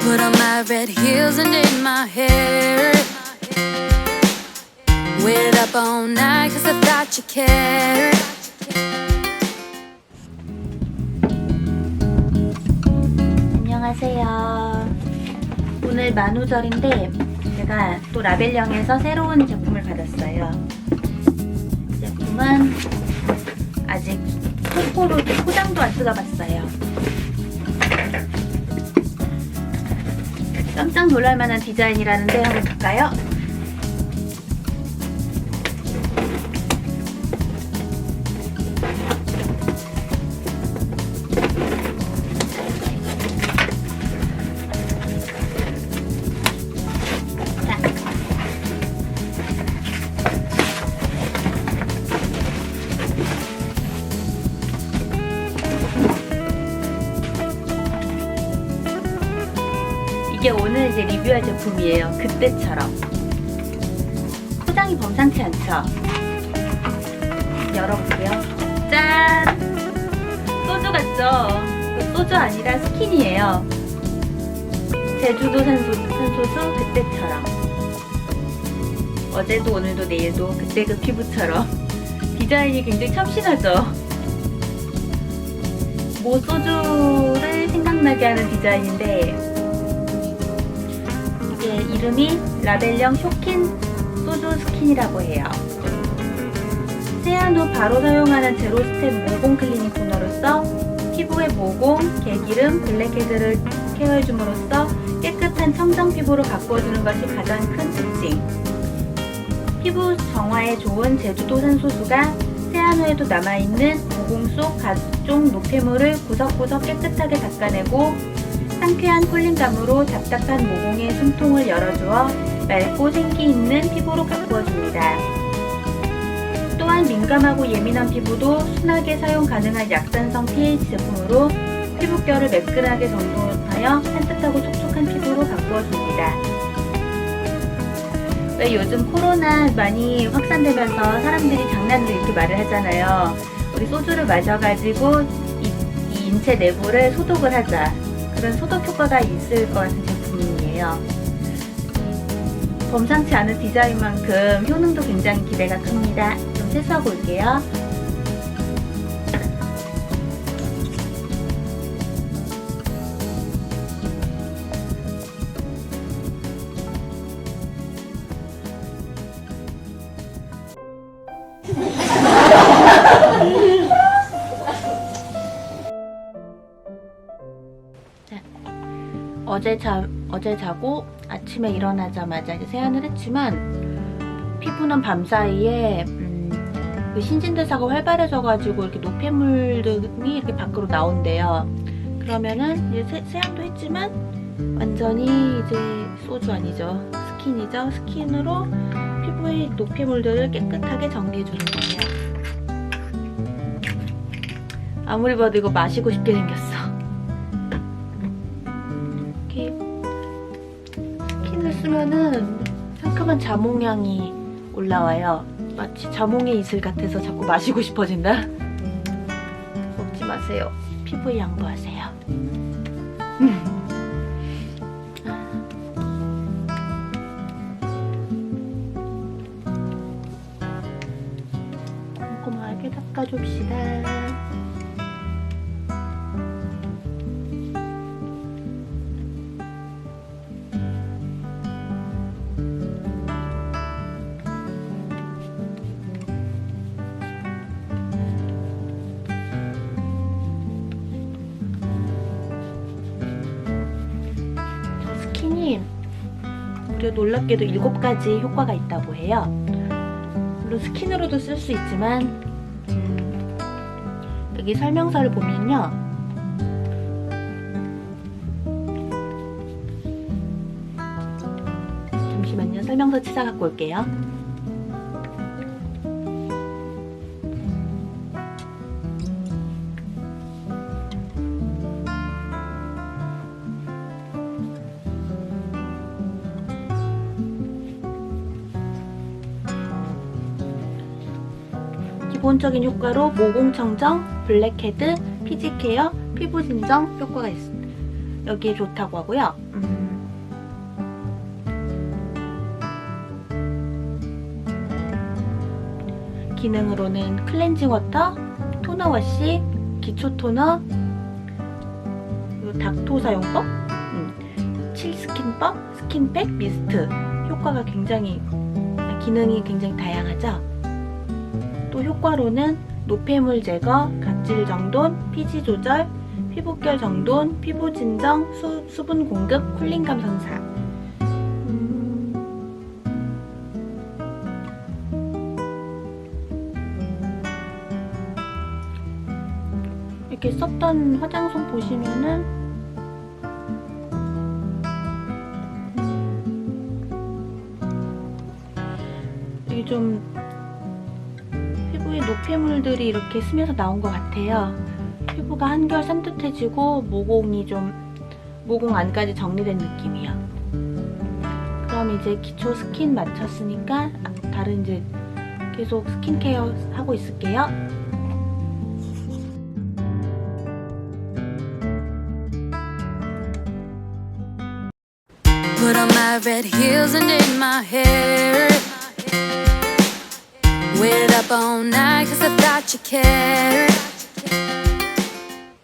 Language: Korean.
Put on my red heels and did my hair. Waited up all night cause I thought you cared. 안녕하세요. 오늘 만우절인데 제가 또 라벨령에서 새로운 제품을 받았어요. 제품은 아직 포포로 포장도 안 뜯어봤어요. 깜짝 놀랄만한 디자인이라는데 한번 볼까요? 이게 오늘 이제 리뷰할 제품이에요. 그때처럼. 포장이 범상치 않죠? 열어볼게요. 짠! 소주 같죠? 소주 아니라 스킨이에요. 제주도 산소, 산소수 그때처럼. 어제도 오늘도 내일도 그때 그 피부처럼. 디자인이 굉장히 참신하죠? 모 소주를 생각나게 하는 디자인인데 이게 이름이 라벨령 쇼킨 소주 스킨이라고 해요. 세안 후 바로 사용하는 제로 스텝 모공 클리닝 토너로서 피부의 모공, 개기름, 블랙헤드를 케어해줌으로써 깨끗한 청정 피부로 바꿔주는 것이 가장 큰 특징. 피부 정화에 좋은 제주도 산소수가 세안 후에도 남아있는 모공 속 각종 노폐물을 구석구석 깨끗하게 닦아내고 상쾌한 쿨링감으로 답답한 모공의 숨통을 열어주어 맑고 생기 있는 피부로 가꾸어줍니다. 또한 민감하고 예민한 피부도 순하게 사용 가능한 약산성 pH 제품으로 피부결을 매끈하게 정돈하여 산뜻하고 촉촉한 피부로 바꾸어줍니다. 왜 요즘 코로나 많이 확산되면서 사람들이 장난으로 이렇게 말을 하잖아요. 우리 소주를 마셔가지고 이, 이 인체 내부를 소독을 하자. 그런 소독 효과가 있을 것 같은 제품이에요. 범상치 않은 디자인만큼 효능도 굉장히 기대가 큽니다. 좀 세수하고 올게요. 어제 자 어제 자고 아침에 일어나자마자 이제 세안을 했지만 피부는 밤 사이에 음, 그 신진대사가 활발해져가지고 이렇게 노폐물들이 이렇게 밖으로 나온대요. 그러면은 이제 세, 세안도 했지만 완전히 이제 소주 아니죠 스킨이죠 스킨으로 피부의 노폐물들을 깨끗하게 정리해주는 거예요. 아무리 봐도 이거 마시고 싶게 생겼어. 스킨을 쓰면은 상큼한 자몽향이 올라와요. 마치 자몽의 이슬 같아서 자꾸 마시고 싶어진다. 먹지 마세요. 피부에 양보하세요. 꼼꼼하게 닦아줍시다. 무려 놀랍게도 7가지 효과가 있다고 해요. 물론 스킨으로도 쓸 수 있지만 음, 여기 설명서를 보면요. 잠시만요. 설명서 찾아 갖고 올게요. 기본적인 효과로 모공 청정, 블랙헤드, 피지 케어, 피부 진정 효과가 있습니다. 여기에 좋다고 하고요. 음, 기능으로는 클렌징 워터, 토너 워시, 기초 토너, 닥토 사용법, 음, 칠 스킨법, 스킨백, 미스트 효과가 굉장히 기능이 굉장히 다양하죠. 또 효과로는 노폐물 제거, 각질 정돈, 피지 조절, 피부결 정돈, 피부 진정, 수, 수분 공급, 쿨링 감성사. 음, 이렇게 썼던 화장솜 보시면은 이게 좀 피부에 노폐물들이 이렇게 스며서 나온 것 같아요. 피부가 한결 산뜻해지고 모공이 좀 모공 안까지 정리된 느낌이야. 그럼 이제 기초 스킨 마쳤으니까 다른 이제 계속 스킨케어 하고 있을게요. Went up all night cause I thought you cared.